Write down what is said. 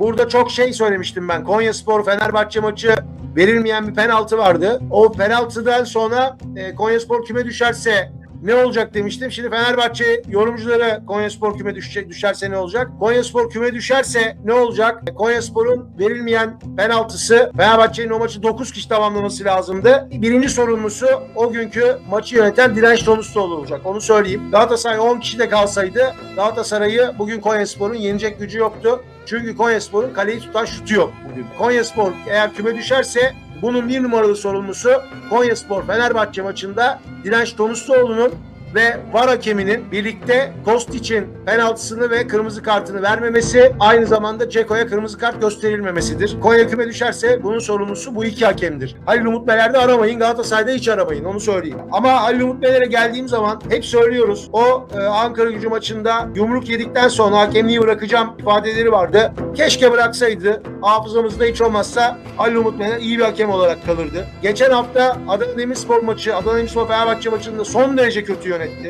burada çok şey söylemiştim ben. Konya Spor Fenerbahçe maçı verilmeyen bir penaltı vardı. O penaltıdan sonra e, Konya Spor küme düşerse ne olacak demiştim. Şimdi Fenerbahçe yorumcuları Konya Spor küme düşecek, düşerse ne olacak? Konya Spor küme düşerse ne olacak? Konya Spor'un verilmeyen penaltısı Fenerbahçe'nin o maçı 9 kişi tamamlaması lazımdı. Birinci sorumlusu o günkü maçı yöneten Direnç Tomustoğlu olacak. Onu söyleyeyim. Galatasaray 10 kişi de kalsaydı Galatasaray'ı bugün Konya Spor'un yenecek gücü yoktu. Çünkü Konya Spor'un kaleyi tutan şutu yok bugün. Konya Spor eğer küme düşerse bunun bir numaralı sorumlusu Konya Spor Fenerbahçe maçında Direnç Tomustoğlu'nun ve VAR hakeminin birlikte Kostic'in penaltısını ve kırmızı kartını vermemesi aynı zamanda Ceko'ya kırmızı kart gösterilmemesidir. Konya küme düşerse bunun sorumlusu bu iki hakemdir. Halil Umut Meler'de aramayın Galatasaray'da hiç aramayın onu söyleyeyim. Ama Halil Umut Meler'e geldiğim zaman hep söylüyoruz o e, Ankara gücü maçında yumruk yedikten sonra hakemliği bırakacağım ifadeleri vardı. Keşke bıraksaydı hafızamızda hiç olmazsa Halil Umut Meler iyi bir hakem olarak kalırdı. Geçen hafta Adana Demirspor maçı, Adana Demirspor Fenerbahçe maçında son derece kötü yönetti. este